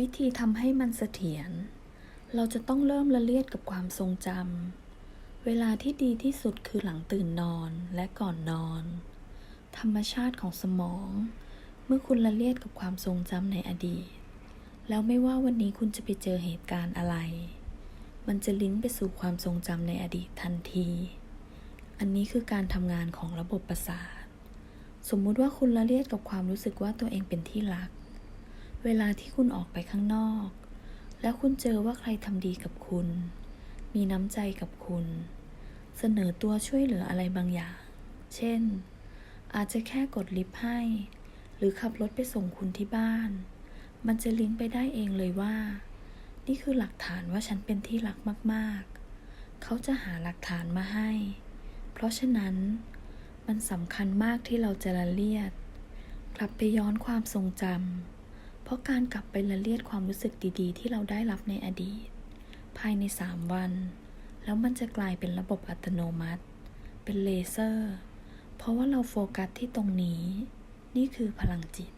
วิธีทำให้มันเสถียร เราจะต้องเริ่มละเลียดกับความทรงจำ เวลาที่ดีที่สุดคือหลังตื่นนอนและก่อนนอน ธรรมชาติของสมอง เมื่อคุณละเลียดกับความทรงจำในอดีต แล้วไม่ว่าวันนี้คุณจะไปเจอเหตุการณ์อะไร มันจะลิงก์ไปสู่ความทรงจำในอดีตทันที อันนี้คือการทำงานของระบบประสาท สมมุติว่าคุณละเลียดกับความรู้สึกว่าตัวเองเป็นที่รัก เวลาที่คุณออกไปข้างนอก แล้วคุณเจอว่าใครทำดีกับคุณ มีน้ำใจกับคุณ เสนอตัวช่วยเหลืออะไรบางอย่าง เช่น อาจจะแค่กดลิฟต์ให้ หรือขับรถไปส่งคุณที่บ้าน มันจะลิงก์ไปได้เองเลยว่า นี่คือหลักฐานว่าฉันเป็นที่รักมากๆ เขาจะหาหลักฐานมาให้ เพราะฉะนั้น มันสำคัญมากที่เราจะละเลียด กลับไปย้อนความทรงจำ ราะการกลับไปละเลียดความรู้สึกดีๆ ที่เราได้รับในอดีต ภายใน 3 วัน แล้วมันจะกลายเป็นระบบอัตโนมัติ เป็นเลเซอร์ เพราะว่าเราโฟกัสที่ตรงนี้ นี่คือพลังจิต